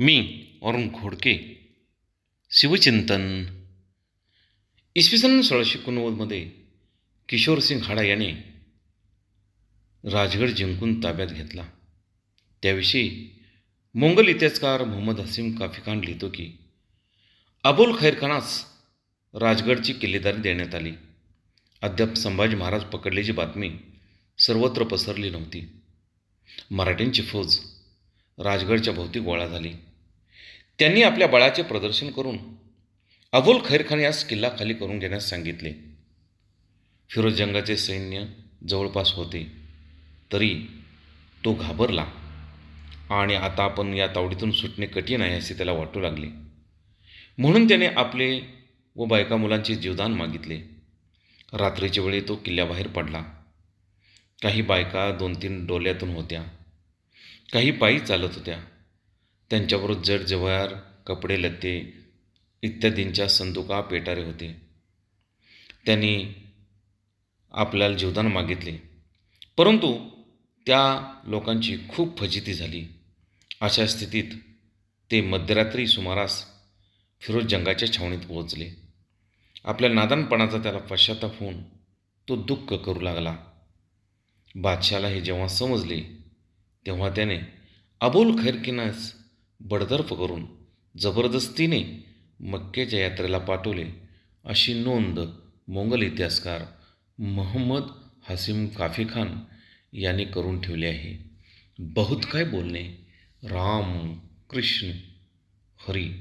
मी अरुण खोडके शिवचिंतन. इसवी सन सोळाशे एकोणनव्वदमध्ये किशोरसिंग हाडा याने राजगड जिंकून ताब्यात घेतला. त्याविषयी मोंगल इतिहासकार मोहम्मद हसीम काफी खान लिहितो की अबुल खैरखानास राजगडची किल्लेदारी देण्यात आली. अद्याप संभाजी महाराज पकडल्याची बातमी सर्वत्र पसरली नव्हती. मराठ्यांची फौज राजगडच्या भोवती गोळा झाली. त्यांनी आपल्या बळाचे प्रदर्शन करून अबुल खैरखान यास किल्ला खाली करून घेण्यास सांगितले. फिरोजजंगाचे सैन्य जवळपास होते तरी तो घाबरला आणि आता आपण या तावडीतून सुटणे कठीण आहे असे त्याला वाटू लागले. म्हणून त्याने आपले व बायका मुलांचे जीवदान मागितले. रात्रीच्या वेळी तो किल्ल्याबाहेर पडला. काही बायका दोन तीन डोल्यातून होत्या. काही पायी चालत होत्या. त्यांच्याबरोबर जड जवार कपडे लत्ते इत्यादींच्या संदुका पेटारे होते. त्यांनी आपल्याला जीवदान मागितले. परंतु त्या लोकांची खूप फजिती झाली. अशा स्थितीत ते मध्यरात्री सुमारास फिरोज जंगाच्या छावणीत पोहोचले. आपल्या नादानपणाचा त्याला पश्चाताप होऊन तो दुःख करू लागला. बादशाला हे जेव्हा समजले तेव्हा त्याने अबोल खैरकिनास बडदर्फ करून जबरदस्तीने मक्केच्या यात्रेला पाठवले अशी नोंद मोंगल इतिहासकार मोहम्मद हसीम काफी खान यांनी करून ठेवले आहे. बहुत काय बोलणे? राम कृष्ण हरी.